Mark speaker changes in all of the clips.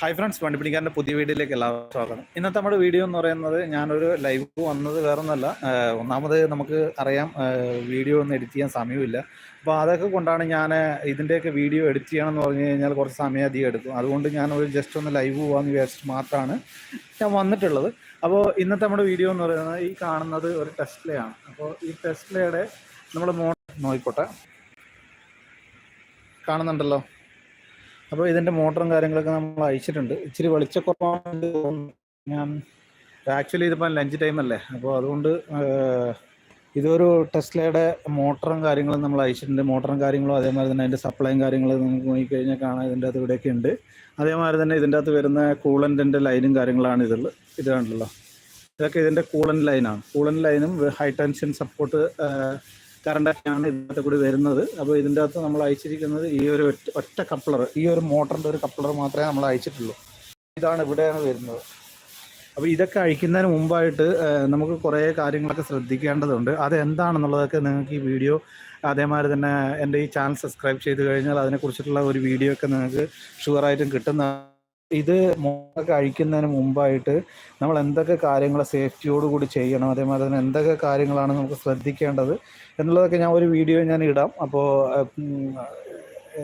Speaker 1: Hi friends വണ്ടിപ്പിടിക്കാരന്റെ പുതിയ വീഡിയോയിലേക്ക് എല്ലാവർക്കും സ്വാഗതം. ഇന്നത്തെ നമ്മുടെ വീഡിയോ എന്ന് പറയുന്നത് ഞാനൊരു ലൈവ് വന്നത് വേറെ ഒന്നല്ല ഒന്നാമത് നമുക്ക് അറിയാം വീഡിയോ ഒന്നും എഡിറ്റ് ചെയ്യാൻ സമയമില്ല. അപ്പോൾ അതൊക്കെ കൊണ്ടാണ് ഞാൻ ഇതിന്റെയൊക്കെ വീഡിയോ എഡിറ്റ് ചെയ്യണമെന്ന് പറഞ്ഞു കഴിഞ്ഞാൽ കുറച്ച് സമയം അധികം എടുക്കും. അതുകൊണ്ട് ഞാൻ ഒരു ജസ്റ്റ് ഒന്ന് ലൈവ് പോകാമെന്ന് വിചാരിച്ചിട്ട് മാത്രമാണ് ഞാൻ വന്നിട്ടുള്ളത്. അപ്പോൾ ഇന്നത്തെ നമ്മുടെ വീഡിയോ എന്ന് പറയുന്നത് ഈ കാണുന്നത് ഒരു ടെസ്റ്റിലെയാണ് അപ്പോൾ ഈ ടെസ്റ്റിലയുടെ നമ്മൾ മോ നോയിക്കോട്ടെ. കാണുന്നുണ്ടല്ലോ. അപ്പോൾ ഇതിന്റെ മോട്ടറും കാര്യങ്ങളൊക്കെ നമ്മൾ അയച്ചിട്ടുണ്ട്. ഇച്ചിരി വെളിച്ചക്കുറവാണ് ഞാൻ ആക്ച്വലി ഇതിപ്പോൾ ലഞ്ച് ടൈം അല്ലേ? അപ്പോൾ അതുകൊണ്ട് ഇതൊരു ടെസ്ലയുടെ മോട്ടറും കാര്യങ്ങളും നമ്മൾ അയച്ചിട്ടുണ്ട്. മോട്ടറും കാര്യങ്ങളും അതേമാതിരി തന്നെ അതിന്റെ സപ്ലൈയും കാര്യങ്ങളും നമുക്ക് നോക്കിക്കഴിഞ്ഞാൽ കാണാം. ഇതിന്റെ അകത്ത് ഇവിടെയൊക്കെ ഉണ്ട്. അതേമാതിരി തന്നെ ഇതിന്റെ അകത്ത് വരുന്ന കൂളന്റിന്റെ ലൈനും കാര്യങ്ങളാണ് ഇതുള്ളത് ഇതാണല്ലോ ഇതൊക്കെ ഇതിന്റെ കൂളൻ ലൈനാണ്. കൂളൻ ലൈനും ഹൈ ടെൻഷൻ സപ്പോർട്ട് കറണ്ടൊക്കെയാണ് ഇതിനകത്ത് കൂടി വരുന്നത്. അപ്പോൾ ഇതിന്റെ അകത്ത് നമ്മൾ അയച്ചിരിക്കുന്നത് ഈ ഒരു ഒറ്റ ഒറ്റ കപ്ലർ ഈ ഒരു മോട്ടറിന്റെ ഒരു കപ്ലർ മാത്രമേ നമ്മൾ അയച്ചിട്ടുള്ളൂ. ഇതാണ് ഇവിടെയാണ് വരുന്നത്. അപ്പോൾ ഇതൊക്കെ അഴിക്കുന്നതിന് മുമ്പായിട്ട് നമുക്ക് കുറേ കാര്യങ്ങളൊക്കെ ശ്രദ്ധിക്കേണ്ടതുണ്ട്. അതെന്താണെന്നുള്ളതൊക്കെ നിങ്ങൾക്ക് ഈ വീഡിയോ അതേമാതിരി തന്നെ എന്റെ ഈ ചാനൽ സബ്സ്ക്രൈബ് ചെയ്ത് കഴിഞ്ഞാൽ അതിനെക്കുറിച്ചിട്ടുള്ള ഒരു വീഡിയോ ഒക്കെ നിങ്ങൾക്ക് ഷുവറായിട്ടും കിട്ടുന്ന ഇത് കഴിക്കുന്നതിന് മുമ്പായിട്ട് നമ്മൾ എന്തൊക്കെ കാര്യങ്ങൾ സേഫ്റ്റിയോടുകൂടി ചെയ്യണം അതേമാതിരി തന്നെ എന്തൊക്കെ കാര്യങ്ങളാണ് നമുക്ക് ശ്രദ്ധിക്കേണ്ടത് എന്നുള്ളതൊക്കെ ഞാൻ ഒരു വീഡിയോ ഞാൻ ഇടാം. അപ്പോൾ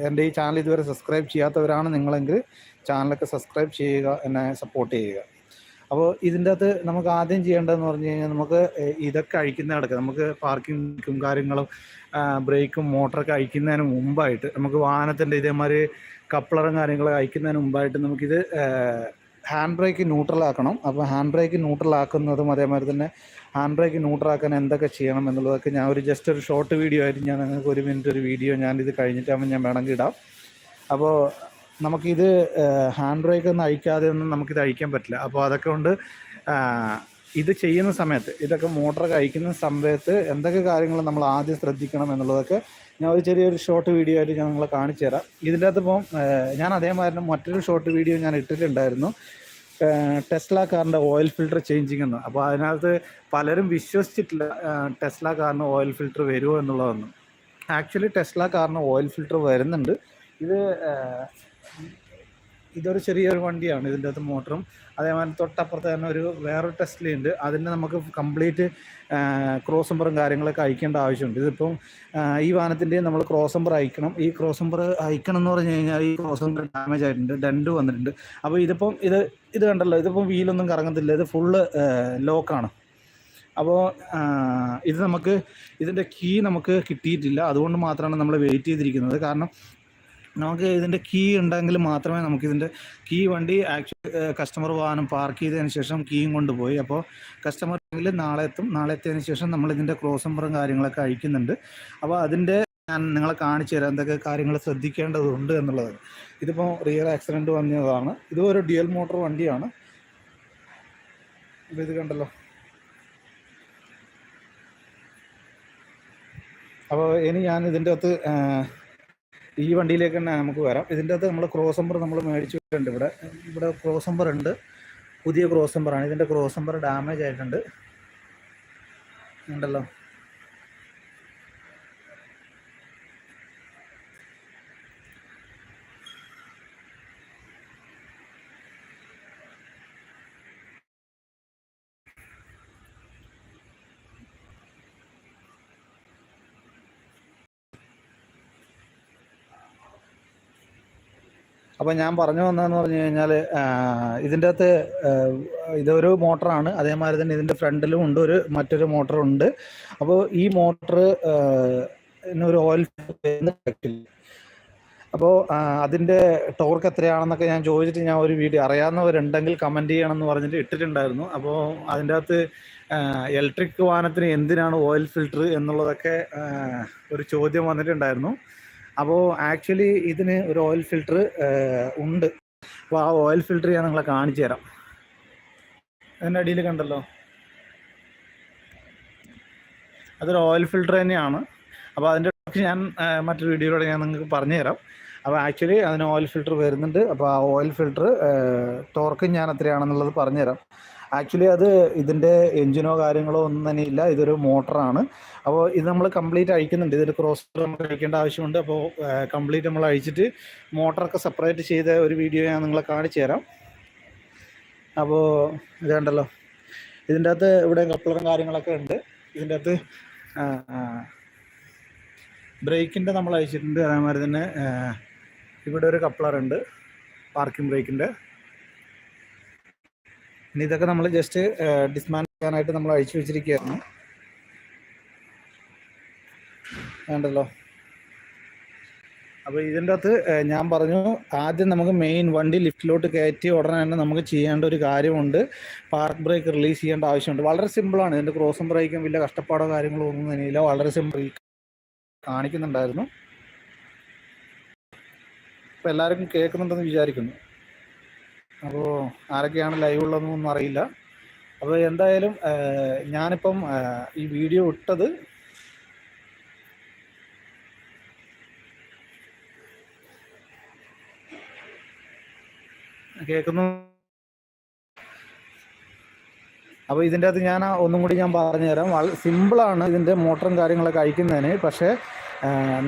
Speaker 1: എന്റെ ഈ ചാനൽ ഇതുവരെ സബ്സ്ക്രൈബ് ചെയ്യാത്തവരാണ് നിങ്ങളെങ്കിൽ ചാനലൊക്കെ സബ്സ്ക്രൈബ് ചെയ്യുക എന്നെ സപ്പോർട്ട് ചെയ്യുക. അപ്പോൾ ഇതിന്റെ അകത്ത് നമുക്ക് ആദ്യം ചെയ്യേണ്ടതെന്ന് പറഞ്ഞു കഴിഞ്ഞാൽ നമുക്ക് ഇതൊക്കെ അഴിക്കുന്ന കിടക്കുക നമുക്ക് പാർക്കിങ്ങും കാര്യങ്ങളും ബ്രേക്കും മോട്ടറൊക്കെ അഴിക്കുന്നതിന് മുമ്പായിട്ട് നമുക്ക് വാഹനത്തിന്റെ ഇതേമാതിരി കപ്ലറും കാര്യങ്ങളും അയക്കുന്നതിന് മുമ്പായിട്ട് നമുക്കിത് ഹാൻഡ് ബ്രേക്ക് ന്യൂട്രൽ ആക്കണം. അപ്പോൾ ഹാൻഡ് ബ്രേക്ക് ന്യൂട്രൽ ആക്കുന്നതും അതേമാതിരി തന്നെ ഹാൻഡ് ബ്രേക്ക് ന്യൂട്രൽ ആക്കാൻ എന്തൊക്കെ ചെയ്യണം എന്നുള്ളതൊക്കെ ഞാൻ ഒരു ജസ്റ്റ് ഒരു ഷോർട്ട് വീഡിയോ ആയിട്ട് ഞാൻ നിങ്ങൾക്ക് ഒരു മിനിറ്റ് ഒരു വീഡിയോ ഞാൻ ഇത് കഴിഞ്ഞിട്ടാകുമ്പോൾ ഞാൻ വേണമെങ്കിൽ ഇടാം. അപ്പോൾ നമുക്കിത് ഹാൻഡ് ബ്രേക്ക് ഒന്നും അഴിക്കാതെ ഒന്നും നമുക്കിത് അഴിക്കാൻ പറ്റില്ല. അപ്പോൾ അതൊക്കെ കൊണ്ട് ഇത് ചെയ്യുന്ന സമയത്ത് ഇതൊക്കെ മോട്ടറൊക്കെ അഴിക്കുന്ന സമയത്ത് എന്തൊക്കെ കാര്യങ്ങൾ നമ്മൾ ആദ്യം ശ്രദ്ധിക്കണം എന്നുള്ളതൊക്കെ ഞാൻ ഒരു ചെറിയൊരു ഷോർട്ട് വീഡിയോ ആയിട്ട് ഞാൻ നിങ്ങളെ കാണിച്ചു തരാം. ഇതിന്റെ അകത്ത് ഇപ്പം ഞാൻ അതേമാതിരി മറ്റൊരു ഷോർട്ട് വീഡിയോ ഞാൻ ഇട്ടിട്ടുണ്ടായിരുന്നു. ടെസ്ല കാറിന്റെ ഓയിൽ ഫിൽട്ടർ ചേഞ്ചിങ് എന്ന്. അപ്പോൾ അതിനകത്ത് പലരും വിശ്വസിച്ചിട്ടില്ല ടെസ്ല കാറിന് ഓയിൽ ഫിൽട്ടർ വരുമോ എന്നുള്ളതൊന്നും. ആക്ച്വലി ടെസ്ല കാറിന് ഓയിൽ ഫിൽട്ടർ വരുന്നുണ്ട്. ഇത് ഇതൊരു ചെറിയൊരു വണ്ടിയാണ് ഇതിന്റെ അകത്ത് മോട്ടറും. അതേമാതിരി തൊട്ടപ്പുറത്ത് തന്നെ ഒരു വേറൊരു ടെസ്റ്റിലുണ്ട്. അതിന് നമുക്ക് കംപ്ലീറ്റ് ക്രോസ് നമ്പറും കാര്യങ്ങളൊക്കെ അയക്കേണ്ട ആവശ്യമുണ്ട്. ഇതിപ്പം ഈ വാഹനത്തിന്റെ നമ്മൾ ക്രോസ് നമ്പർ അയക്കണം. ഈ ക്രോസ് നമ്പർ അയക്കണം എന്ന് പറഞ്ഞു കഴിഞ്ഞാൽ ഈ ക്രോസ് നമ്പർ ഡാമേജ് ആയിട്ടുണ്ട്. ഡണ്ട് വന്നിട്ടുണ്ട്. അപ്പോൾ ഇതിപ്പം ഇത് ഇത് കണ്ടല്ലോ ഇതിപ്പം വീലൊന്നും കറങ്ങത്തില്ല. ഇത് ഫുള്ള് ലോക്കാണ്. അപ്പോൾ ഇത് നമുക്ക് ഇതിന്റെ കീ നമുക്ക് കിട്ടിയിട്ടില്ല. അതുകൊണ്ട് മാത്രമാണ് നമ്മൾ വെയിറ്റ് ചെയ്തിരിക്കുന്നത്. കാരണം നമുക്ക് ഇതിന്റെ കീ ഉണ്ടെങ്കിൽ മാത്രമേ നമുക്ക് ഇതിന്റെ കീ വണ്ടി ആക്ച്വലി കസ്റ്റമർ വാഹനം പാർക്ക് ചെയ്തതിന് ശേഷം കീയും കൊണ്ടുപോയി. അപ്പോൾ കസ്റ്റമർ നാളെ എത്തും. നാളെ എത്തിയതിന് ശേഷം നമ്മൾ ഇതിന്റെ ക്രോസ് നമ്പറും കാര്യങ്ങളൊക്കെ അഴിക്കുന്നുണ്ട് അപ്പോൾ അതിന്റെ ഞാൻ നിങ്ങളെ കാണിച്ചു തരാം. എന്തൊക്കെ കാര്യങ്ങൾ ശ്രദ്ധിക്കേണ്ടതുണ്ട് എന്നുള്ളത്. ഇതിപ്പോൾ റിയർ ആക്സിഡന്റ് വന്നതാണ്. ഇതും ഒരു ഡ്യുവൽ മോട്ടോർ വണ്ടിയാണ്. ഇത് കണ്ടല്ലോ. അപ്പോൾ ഇനി ഞാൻ ഇതിന്റെ അകത്ത് ഈ വണ്ടിയിലേക്ക് തന്നെ നമുക്ക് വരാം. ഇതിന്റെ അകത്ത് നമ്മൾ ക്രോസ് നമ്പർ നമ്മൾ മേടിച്ചു വെച്ചിട്ടുണ്ട് ഇവിടെ. ഇവിടെ ക്രോസ് നമ്പർ ഉണ്ട്. പുതിയ ക്രോസ് നമ്പറാണ് ഇതിന്റെ ക്രോസ് നമ്പർ ഡാമേജ് ആയിട്ടുണ്ട്. ഉണ്ടല്ലോ. അപ്പോൾ ഞാൻ പറഞ്ഞു വന്നതെന്ന് പറഞ്ഞു കഴിഞ്ഞാൽ ഇതിന്റെ അകത്ത് ഇതൊരു മോട്ടറാണ്. അതേമാതിരി തന്നെ ഇതിന്റെ ഫ്രണ്ടിലും ഉണ്ട് ഒരു മറ്റൊരു മോട്ടറുണ്ട്. അപ്പോൾ ഈ മോട്ടർ ഒരു ഓയിൽ അപ്പോൾ അതിന്റെ ടോർക്ക് എത്രയാണെന്നൊക്കെ ഞാൻ ചോദിച്ചിട്ട് ഞാൻ ഒരു വീഡിയോ അറിയാവുന്നവരുണ്ടെങ്കിൽ കമന്റ് ചെയ്യണം എന്ന് പറഞ്ഞിട്ട് ഇട്ടിട്ടുണ്ടായിരുന്നു. അപ്പോൾ അതിന്റെ അകത്ത് ഇലക്ട്രിക് വാഹനത്തിന് എന്തിനാണ് ഓയിൽ ഫിൽറ്റർ എന്നുള്ളതൊക്കെ ഒരു ചോദ്യം വന്നിട്ടുണ്ടായിരുന്നു. അപ്പോൾ ആക്ച്വലി ഇതിന് ഒരു ഓയിൽ ഫിൽറ്റർ ഉണ്ട്. അപ്പോൾ ആ ഓയിൽ ഫിൽറ്റർ ഞാൻ നിങ്ങളെ കാണിച്ചു തരാം. അതിന്റെ അടിയിൽ കണ്ടല്ലോ? അതൊരു ഓയിൽ ഫിൽറ്റർ തന്നെയാണ്. അപ്പോൾ അതിന്റെ ഞാൻ മറ്റൊരു വീഡിയോയിലൂടെ ഞാൻ നിങ്ങൾക്ക് പറഞ്ഞു തരാം. അപ്പോൾ ആക്ച്വലി അതിന് ഓയിൽ ഫിൽറ്റർ വരുന്നുണ്ട്. അപ്പോൾ ആ ഓയിൽ ഫിൽറ്റർ ടോർക്ക് ഞാൻ എത്രയാണെന്നുള്ളത് പറഞ്ഞുതരാം. ആക്ച്വലി അത് ഇതിന്റെ എഞ്ചിനോ കാര്യങ്ങളോ ഒന്നും തന്നെ ഇല്ല. ഇതൊരു മോട്ടറാണ്. അപ്പോൾ ഇത് നമ്മൾ കംപ്ലീറ്റ് അഴിക്കുന്നുണ്ട്. ഇതൊരു ക്രോസ് നമുക്ക് അഴിക്കേണ്ട ആവശ്യമുണ്ട്. അപ്പോൾ കംപ്ലീറ്റ് നമ്മൾ അഴിച്ചിട്ട് മോട്ടറൊക്കെ സെപ്പറേറ്റ് ചെയ്ത ഒരു വീഡിയോ ഞാൻ നിങ്ങളെ കാണിച്ചു തരാം. അപ്പോൾ ഇതുണ്ടല്ലോ ഇതിന്റെ അകത്ത് ഇവിടെ കപ്ലറും കാര്യങ്ങളൊക്കെ ഉണ്ട്. ഇതിന്റെ അകത്ത് ബ്രേക്കിന്റെ നമ്മൾ അയച്ചിട്ടുണ്ട് അതേമാതിരി തന്നെ ഇവിടെ ഒരു കപ്ലർ ഉണ്ട് പാർക്കിംഗ് ബ്രേക്കിന്റെ ഇനി ഇതൊക്കെ നമ്മൾ ജസ്റ്റ് ഡിസ്മാൻ ചെയ്യാനായിട്ട് നമ്മൾ അഴിച്ചു വെച്ചിരിക്കുകയാണ് വേണ്ടല്ലോ അപ്പോൾ ഇതിന്റെ അകത്ത് ഞാൻ പറഞ്ഞു ആദ്യം നമുക്ക് മെയിൻ വണ്ടി ലിഫ്റ്റിലോട്ട് കയറ്റി ഉടനെ തന്നെ നമുക്ക് ചെയ്യേണ്ട ഒരു കാര്യമുണ്ട്. പാർക്ക് ബ്രേക്ക് റിലീസ് ചെയ്യേണ്ട ആവശ്യമുണ്ട്. വളരെ സിമ്പിളാണ് ഇതിന്റെ ക്രോസും ബ്രേക്കും വലിയ കഷ്ടപ്പാടോ കാര്യങ്ങളോ ഒന്നും തന്നെയില്ല വളരെ സിമ്പിൾ കാണിക്കുന്നുണ്ടായിരുന്നു. അപ്പോൾ എല്ലാവർക്കും കേൾക്കുന്നുണ്ടെന്ന് വിചാരിക്കുന്നു. അപ്പോൾ ആരൊക്കെയാണ് ലൈവ് ഉള്ളതെന്നൊന്നും അറിയില്ല. അപ്പോൾ എന്തായാലും ഞാനിപ്പം ഈ വീഡിയോ ഇട്ടത് കേൾക്കുന്നു അപ്പോൾ ഇതിന്റെ അകത്ത് ഞാൻ ഒന്നും കൂടി ഞാൻ പറഞ്ഞുതരാം. സിമ്പിളാണ് ഇതിന്റെ മോട്ടറും കാര്യങ്ങളൊക്കെ അയക്കുന്നതിന്. പക്ഷേ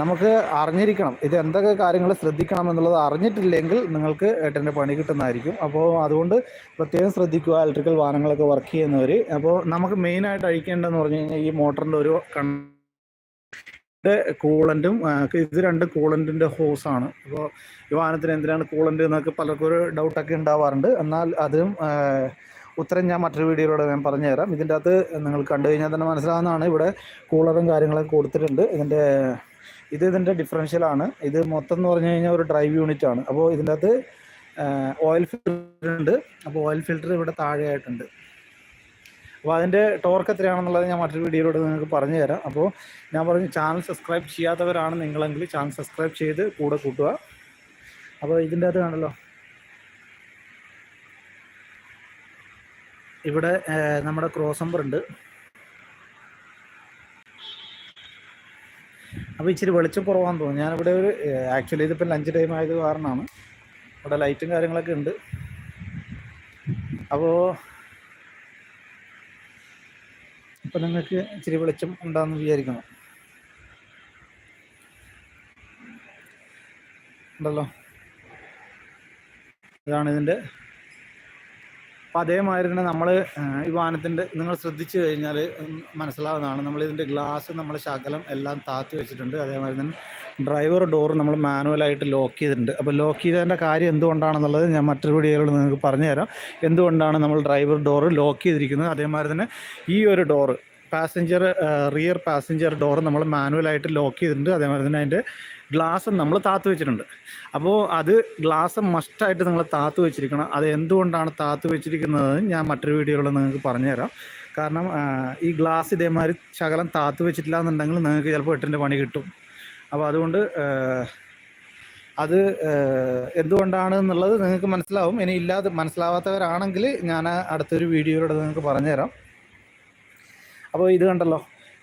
Speaker 1: നമുക്ക് അറിഞ്ഞിരിക്കണം. ഇത് എന്തൊക്കെ കാര്യങ്ങൾ ശ്രദ്ധിക്കണം എന്നുള്ളത് അറിഞ്ഞിട്ടില്ലെങ്കിൽ നിങ്ങൾക്ക് ഏട്ടന്റെ പണി കിട്ടുന്നതായിരിക്കും. അപ്പോൾ അതുകൊണ്ട് പ്രത്യേകം ശ്രദ്ധിക്കുക ഇലക്ട്രിക്കൽ വാഹനങ്ങളൊക്കെ വർക്ക് ചെയ്യുന്നവർ അപ്പോൾ നമുക്ക് മെയിനായിട്ട് അഴിക്കേണ്ടതെന്ന് പറഞ്ഞു കഴിഞ്ഞാൽ ഈ മോട്ടറിന്റെ ഒരു കൺ കൂളന്റും ഇത് രണ്ടും കൂളന്റിന്റെ ഹോസാണ് അപ്പോൾ ഈ വാഹനത്തിന് എന്തിനാണ് കൂളന്റ് എന്നൊക്കെ പലർക്കും ഒരു ഡൗട്ടൊക്കെ ഉണ്ടാവാറുണ്ട്. എന്നാൽ അതും ഉത്തരം ഞാൻ മറ്റൊരു വീഡിയോയിലൂടെ ഞാൻ പറഞ്ഞു തരാം ഇതിന്റെ അകത്ത് നിങ്ങൾ കണ്ടു കഴിഞ്ഞാൽ തന്നെ മനസ്സിലാവുന്നതാണ് ഇവിടെ കൂളറും കാര്യങ്ങളൊക്കെ കൊടുത്തിട്ടുണ്ട്. ഇതിന്റെ ഇത് ഇതിന്റെ ഡിഫറൻഷ്യലാണ് ഇത് മൊത്തം എന്ന് പറഞ്ഞു കഴിഞ്ഞാൽ ഒരു ഡ്രൈവ് യൂണിറ്റ് ആണ്. അപ്പോൾ ഇതിന്റെ അകത്ത് ഓയിൽ ഫിൽറ്റർ ഉണ്ട്. അപ്പോൾ ഓയിൽ ഫിൽറ്റർ ഇവിടെ താഴെയായിട്ടുണ്ട്. അപ്പോൾ അതിന്റെ ടോർക്ക് എത്രയാണെന്നുള്ളത് ഞാൻ മറ്റൊരു വീഡിയോയിലൂടെ നിങ്ങൾക്ക് പറഞ്ഞു തരാം അപ്പോൾ ഞാൻ പറഞ്ഞു ചാനൽ സബ്സ്ക്രൈബ് ചെയ്യാത്തവരാണ് നിങ്ങളെങ്കിൽ ചാനൽ സബ്സ്ക്രൈബ് ചെയ്ത് കൂടെ കൂട്ടുക. അപ്പോൾ ഇതിന്റെ അകത്ത് കാണല്ലോ ഇവിടെ നമ്മുടെ ക്രോസ് നമ്പർ ഉണ്ട്. അപ്പോൾ ഇച്ചിരി വെളിച്ചം കുറവാന്ന് തോന്നുന്നു. ഞാനിവിടെ ഒരു ആക്ച്വലി ഇതിപ്പോൾ ലഞ്ച് ടൈം ആയത് കാരണമാണ്. ഇവിടെ ലൈറ്റും കാര്യങ്ങളൊക്കെ ഉണ്ട്. അപ്പോൾ ഇപ്പം നിങ്ങൾക്ക് ഇച്ചിരി വെളിച്ചം ഉണ്ടാകുമെന്ന് വിചാരിക്കണം ഉണ്ടല്ലോ? ഇതാണ് ഇതിന്റെ അപ്പം അതേമാതിരി തന്നെ നമ്മൾ ഈ വാഹനത്തിന്റെ നിങ്ങൾ ശ്രദ്ധിച്ചു കഴിഞ്ഞാൽ മനസ്സിലാവുന്നതാണ്. നമ്മൾ ഇതിന്റെ ഗ്ലാസ് നമ്മൾ ശകലം എല്ലാം താത്തി വെച്ചിട്ടുണ്ട്. അതേമാതിരി തന്നെ ഡ്രൈവർ ഡോർ നമ്മൾ മാനുവലായിട്ട് ലോക്ക് ചെയ്തിട്ടുണ്ട്. അപ്പോൾ ലോക്ക് ചെയ്തതിന്റെ കാര്യം എന്തുകൊണ്ടാണെന്നുള്ളത് ഞാൻ മറ്റൊരു വീഡിയോയിൽ നിങ്ങൾക്ക് പറഞ്ഞുതരാം. എന്തുകൊണ്ടാണ് നമ്മൾ ഡ്രൈവർ ഡോർ ലോക്ക് ചെയ്തിരിക്കുന്നത്? അതേമാതിരി തന്നെ ഈ ഒരു door passenger rear passenger door നമ്മൾ മാനുവലായിട്ട് ലോക്ക് ചെയ്തിട്ടുണ്ട്. അതേമാതിരി തന്നെ അതിന്റെ ഗ്ലാസ് നമ്മൾ താത്ത് വെച്ചിട്ടുണ്ട്. അപ്പോൾ അത് ഗ്ലാസ് മസ്റ്റായിട്ട് നിങ്ങൾ താത്ത് വെച്ചിരിക്കണം. അത് എന്തുകൊണ്ടാണ് താത്ത് വെച്ചിരിക്കുന്നത് ഞാൻ മറ്റൊരു വീഡിയോയിൽ നിങ്ങൾക്ക് പറഞ്ഞുതരാം. കാരണം ഈ ഗ്ലാസ് ഇതേമാതിരി ശകലം താത്ത് വെച്ചിട്ടില്ല എന്നുണ്ടെങ്കിൽ നിങ്ങൾക്ക് ചിലപ്പോൾ എട്ടിന്റെ പണി കിട്ടും. അപ്പോൾ അതുകൊണ്ട് അത് എന്തുകൊണ്ടാണ് എന്നുള്ളത് നിങ്ങൾക്ക് മനസ്സിലാവും. ഇനി ഇല്ലാതെ മനസ്സിലാവാത്തവരാണെങ്കിൽ ഞാൻ അടുത്തൊരു വീഡിയോയിലൂടെ നിങ്ങൾക്ക് പറഞ്ഞുതരാം. അപ്പോൾ ഇത് കണ്ടല്ലോ.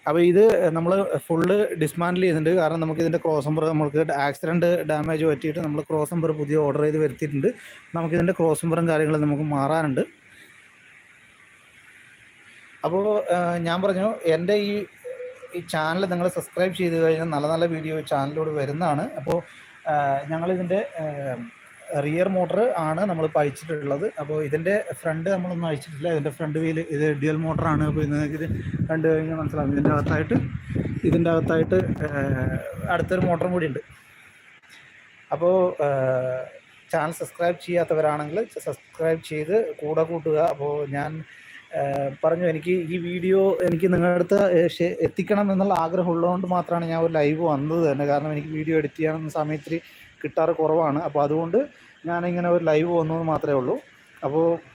Speaker 1: അപ്പോൾ ഇത് നമ്മൾ ഫുള്ള് ഡിസ്മാൻഡിൽ ചെയ്തിട്ടുണ്ട്. കാരണം നമുക്ക് ഇതിന്റെ ക്രോസ് നമ്പർ നമുക്ക് ആക്സിഡന്റ് ഡാമേജ് പറ്റിയിട്ട് നമ്മൾ ക്രോസ് നമ്പർ പുതിയ ഓർഡർ ചെയ്ത് വരുത്തിയിട്ടുണ്ട്. ഇതിന്റെ ക്രോസ് നമ്പറും കാര്യങ്ങളും നമുക്ക് മാറാനുണ്ട്. അപ്പോൾ ഞാൻ പറഞ്ഞു എന്റെ ഈ ഈ ചാനൽ നിങ്ങൾ സബ്സ്ക്രൈബ് ചെയ്ത് കഴിഞ്ഞാൽ നല്ല നല്ല വീഡിയോ ചാനലിലൂടെ വരുന്നതാണ്. അപ്പോൾ ഞങ്ങളിതിന്റെ റിയർ മോട്ടർ ആണ് നമ്മൾ അയച്ചിട്ടുള്ളത് അപ്പോൾ ഇതിന്റെ ഫ്രണ്ട് നമ്മളൊന്നും അയച്ചിട്ടില്ല ഇതിന്റെ ഫ്രണ്ട് വീൽ ഇത് ഡ്യുവൽ മോട്ടറാണ് അപ്പോൾ നിങ്ങൾക്ക് ഇത് കണ്ടു കഴിഞ്ഞാൽ മനസ്സിലാവും. ഇതിന്റെ അകത്തായിട്ട് ഇതിന്റെ അകത്തായിട്ട് അടുത്തൊരു മോട്ടറും കൂടി ഉണ്ട് അപ്പോൾ ചാനൽ സബ്സ്ക്രൈബ് ചെയ്യാത്തവരാണെങ്കിൽ സബ്സ്ക്രൈബ് ചെയ്ത് കൂടെ കൂട്ടുക. അപ്പോൾ ഞാൻ പറഞ്ഞു എനിക്ക് ഈ വീഡിയോ എനിക്ക് നിങ്ങളുടെ അടുത്ത് എത്തിക്കണം എന്നുള്ള ആഗ്രഹം ഉള്ളതുകൊണ്ട് മാത്രമാണ് ഞാൻ ഒരു ലൈവ് വന്നത് തന്നെ. കാരണം എനിക്ക് വീഡിയോ എഡിറ്റ് ചെയ്യാനൊന്നും സമയത്തിൽ കിട്ടാറ് കുറവാണ്. അപ്പോൾ അതുകൊണ്ട് ഞാനിങ്ങനെ ഒരു ലൈവ് വന്നത് മാത്രമേ ഉള്ളൂ. അപ്പോൾ